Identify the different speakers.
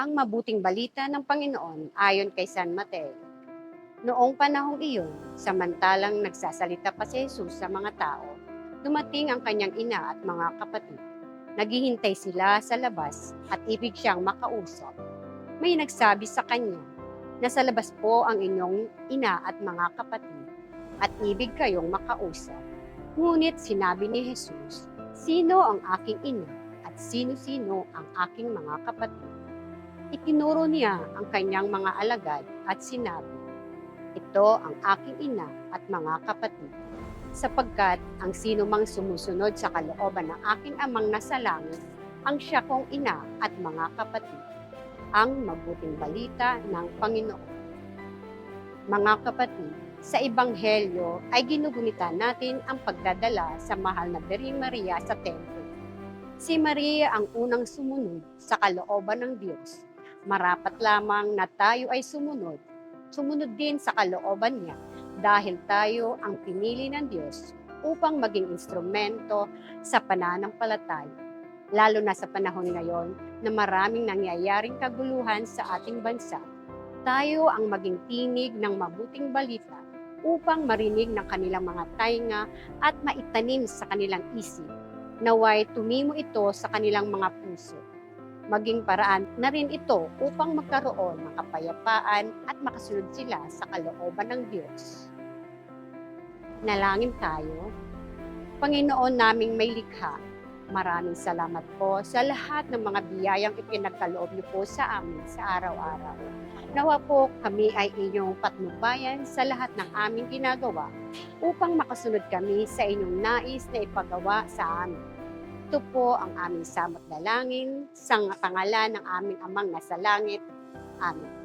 Speaker 1: ang mabuting balita ng Panginoon ayon kay San Mateo. Noong panahong iyon, samantalang nagsasalita pa si Jesus sa mga tao, dumating ang kanyang ina at mga kapatid. Naghihintay sila sa labas at ibig siyang makausap. May nagsabi sa kanya, Nasa labas po ang inyong ina at mga kapatid at ibig kayong makausap. Ngunit sinabi ni Jesus, Sino ang aking ina at sino-sino ang aking mga kapatid? Itinuro niya ang kanyang mga alagad at sinabi, Ito ang aking ina at mga kapatid. Sapagkat ang sino mang sumusunod sa kalooban ng aking amang nasa langit, ang siya kong ina at mga kapatid. Ang mabuting balita ng Panginoon. Mga kapatid, sa Ebanghelyo ay ginugunita natin ang pagdadala sa mahal na Birheng Maria sa templo. Si Maria ang unang sumunod sa kalooban ng Diyos. Marapat lamang na tayo ay sumunod. Sumunod din sa kalooban niya dahil tayo ang pinili ng Diyos upang maging instrumento sa pananampalataya. Lalo na sa panahon ngayon na maraming nangyayaring kaguluhan sa ating bansa. Tayo ang maging tinig ng mabuting balita upang marinig ng kanilang mga tainga at maitanim sa kanilang isip. Naway tumimo ito sa kanilang mga puso. Maging paraan na rin ito upang magkaroon ng kapayapaan at makasunod sila sa kalooban ng Diyos. Nalangin tayo. Panginoon naming may likha, maraming salamat po sa lahat ng mga biyayang ipinagkaloob niyo po sa amin sa araw-araw. Nawa po kami ay inyong patnubayan sa lahat ng aming ginagawa upang makasunod kami sa inyong nais na ipagawa sa amin. Ito po ang aming samot dalangin sa pangalan ng aming amang nasa langit. Amen.